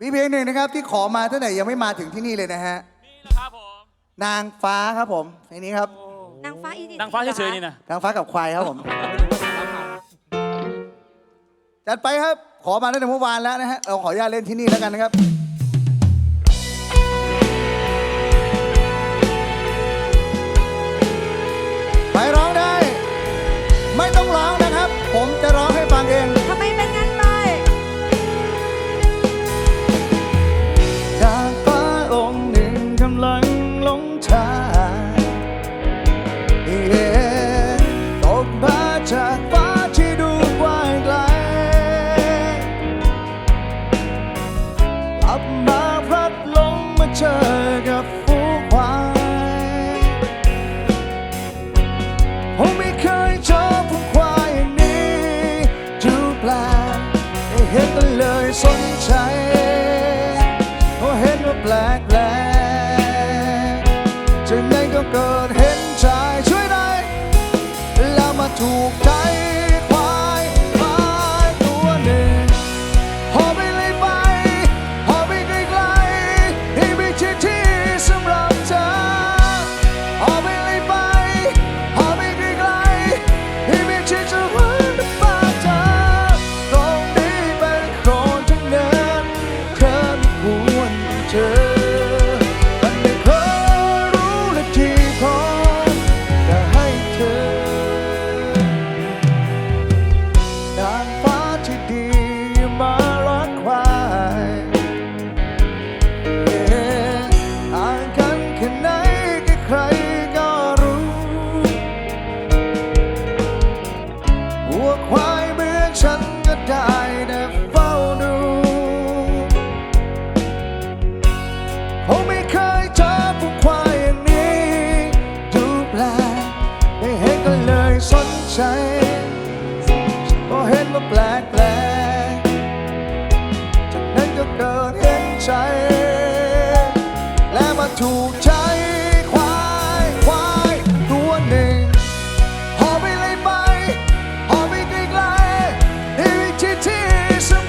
มีเพลงหนึ่งนะครับที่ขอมาตั้งแต่ยังไม่มาถึงที่นี่เลยนะฮะ นี่นะครับผม นางฟ้าครับผมในนี้ครับ นางฟ้าอีกนางฟ้าเฉยๆนี่นะ นางฟ้ากับควายครับผม จัดไปครับ ขอมาตั้งแต่เมื่อวานแล้วนะฮะ เราขออนุญาตเล่นที่นี่แล้วกันนะครับ ไปรอ tears.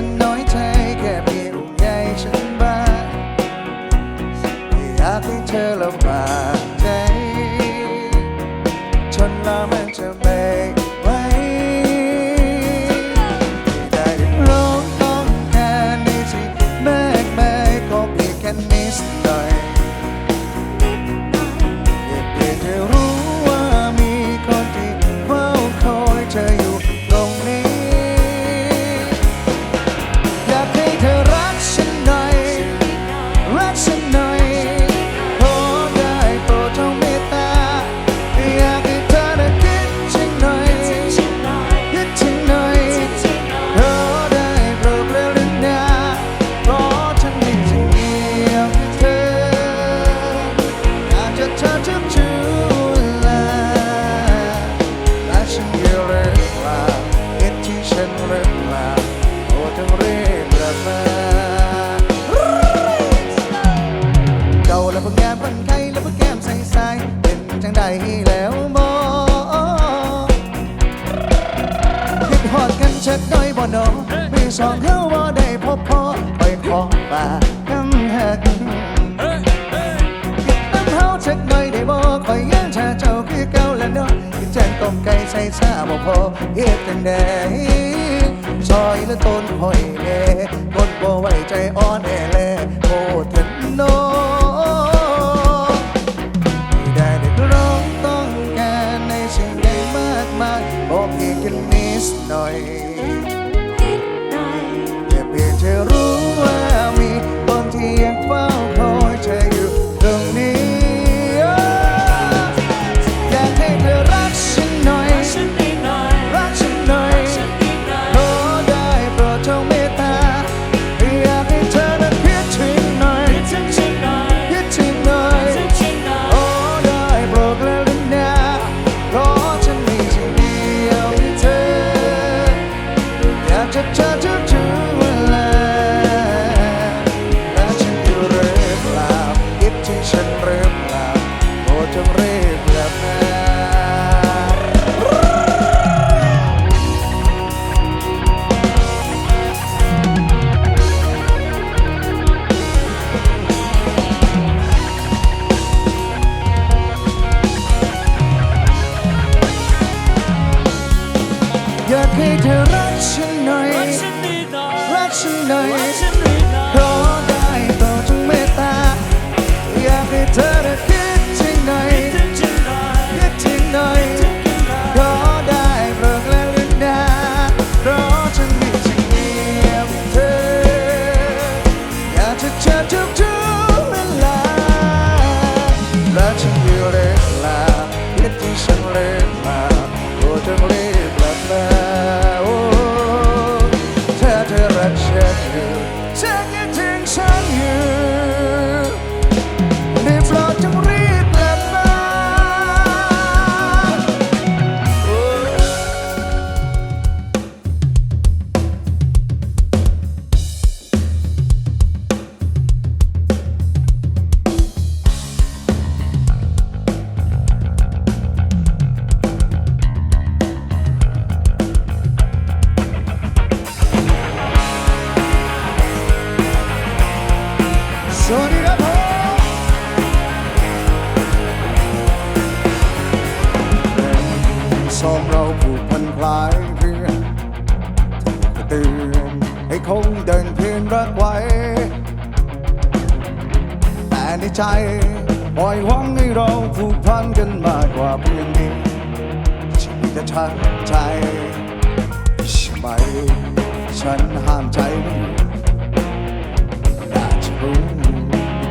anointed. กด้บ่นอมีสองเท้าบ่ได้พบพอไปขอปาตั้งหักตั้ำเฮาเช็กหน่อยได้บ่คอยยังชาเจ้าคือเก่าและนอที่แจ้งต้มไก่ใส่ซาบ่พอเฮ็ดจังไดซอยละต้นหอยเม่คนบ่ไว้ใจอ่อนแอแลโคต took to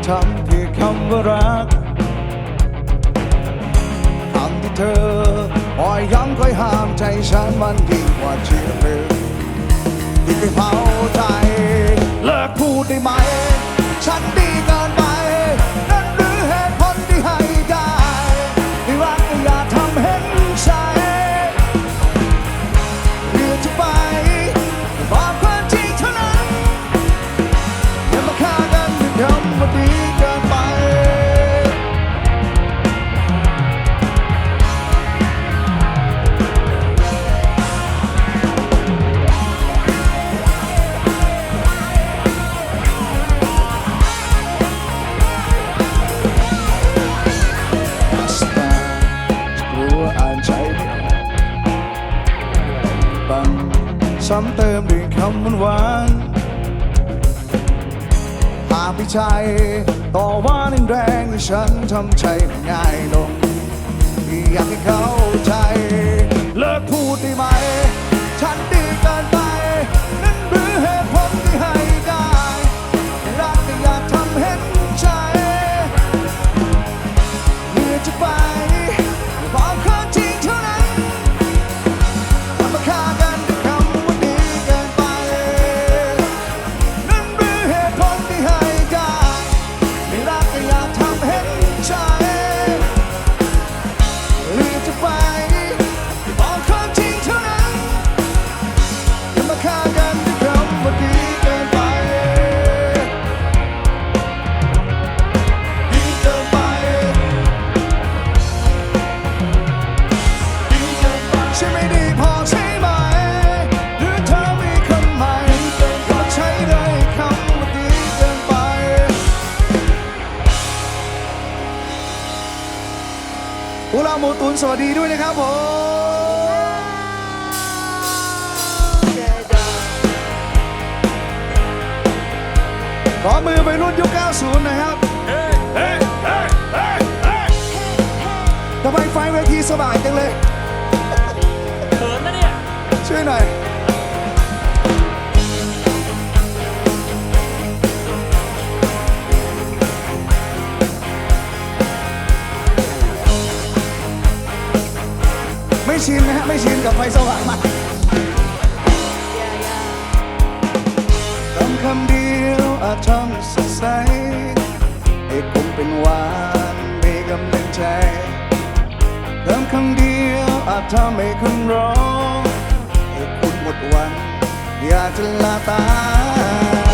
ทำคือคำว่ารักคำที่เธอคอยย้ำคอยห้ามใจฉันมันดีกว่าเชื่อเธอที่เคยเผาใจ เลิกพูดได้ไหม จ ต่อว่านิ่งแรงฉันทำใจไม่ง่ายลงอยากให้เข้าใจ เลิกพูดได้ไหม ฉันดี สวัสดีด้วยนะครับผมขอมือไปรุ่นยุค 90 นะครับทำไมไฟเวทีสบายจังเลยเขินนะเนี่ย ช่วยหน่อย ไม่ชินนะฮะไม่ชินกับไฟสว่างมากคำคำเดียวอาจทำสดใสให้คงเป็นหวานมีกำลังใจเพิ่คำเดียวอาจทำให้คุณร้องให้คุณหมดวันอยากจะลาตา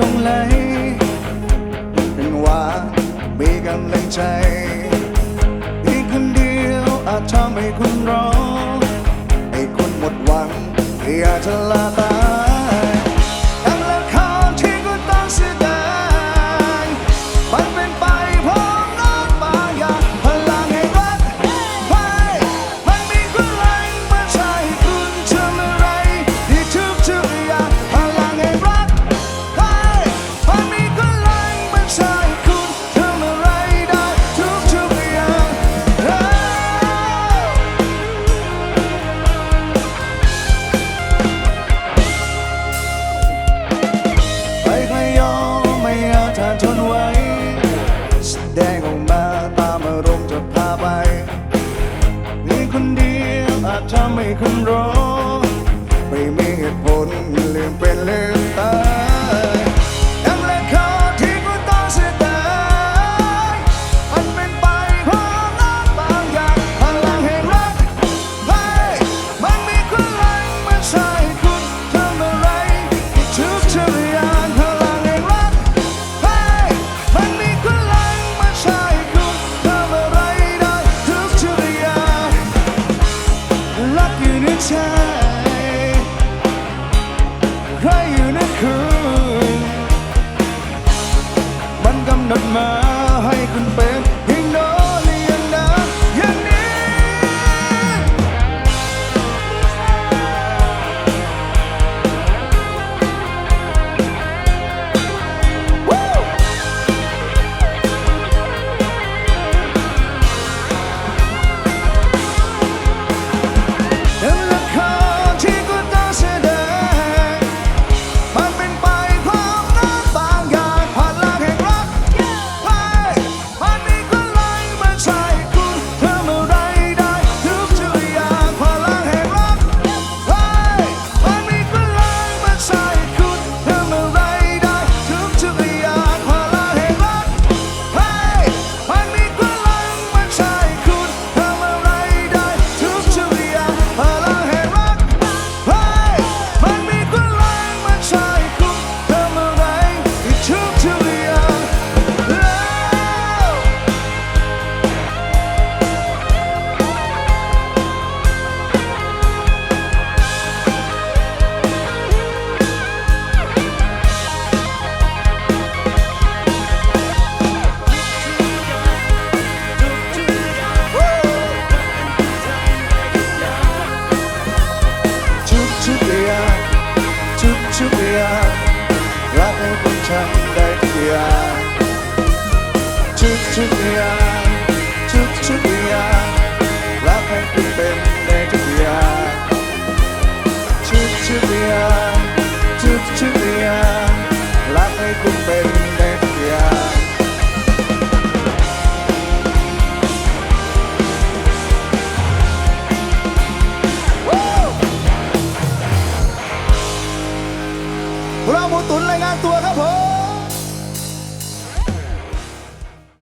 ลงไหลเป็นว่ามีกำลังใจอีกคนเดียวอาจทำให้คุณร้องให้คุณหมดหวังอยากจะลาตา